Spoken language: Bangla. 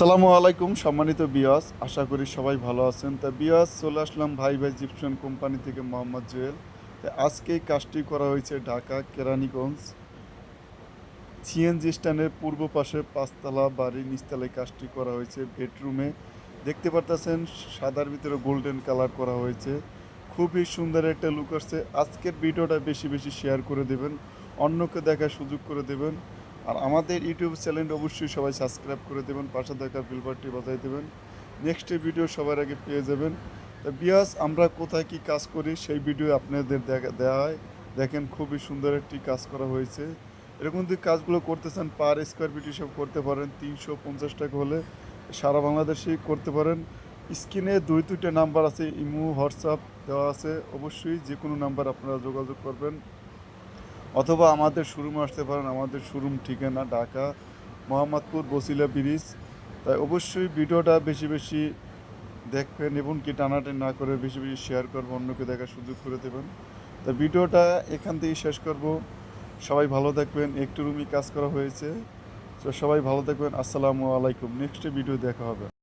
আসসালামু আলাইকুম, সম্মানিত বিয়াস, আশা করি সবাই ভালো আছেন। তা বিয়াস, চলে আসলাম ভাই ভাই জিপসন কোম্পানি থেকে মোহাম্মদ জুয়েল। তা আজকে কাজটি করা হয়েছে ঢাকা, কেরানীগঞ্জ, সিএনজি স্ট্যান্ডের পূর্ব পাশে পাঁচতলা বাড়ির নিচতলায় কাজটি করা হয়েছে। বেডরুমে দেখতে পারতেছেন, সাদার ভিতরে গোল্ডেন কালার করা হয়েছে। খুবই সুন্দর একটা লুক আসছে। আজকের ভিডিওটা বেশি বেশি শেয়ার করে দেবেন, অন্যকে দেখার সুযোগ করে দেবেন। আর আমাদের ইউটিউব চ্যানেল অবশ্যই সবাই সাবস্ক্রাইব করে দেবেন, পাশে থাকা বিলবারটি বাজাই দেবেন। নেক্সট ভিডিও সবার আগে পেয়ে যাবেন। তা বিয়াস আমরা কোথায় কি কাজ করি সেই ভিডিও আপনাদের দেখা দেওয়া হয়। দেখেন খুবই সুন্দর একটি কাজ করা হয়েছে। এরকম যদি কাজগুলো করতে চান পার স্কোয়ার ফিট হিসাব করতে পারেন, তিনশো পঞ্চাশ টাকা হলে সারা বাংলাদেশেই করতে পারেন। স্ক্রিনে দুই, দুইটা নাম্বার আছে, ইমো, হোয়াটসঅ্যাপ দেওয়া আছে। অবশ্যই যে কোনো নাম্বার আপনারা যোগাযোগ করবেন। অথবা আমাদের শোরুমে আসতে পারেন, আমাদের শোরুম ঠিকানা ঢাকা মোহাম্মদপুর বসিলা ব্রিজ। তাই অবশ্যই ভিডিওটা বেশি বেশি দেখবেন এবং কি টানাটানি না করে বেশি বেশি শেয়ার করব, অন্যকে দেখার সুযোগ করে দেবেন। তা ভিডিওটা এখান থেকেই শেষ করব। সবাই ভালো থাকবেন, একটু রুমই কাজ করা হয়েছে। তো সবাই ভালো থাকবেন, আসসালামু আলাইকুম। নেক্সট ভিডিও দেখা হবে।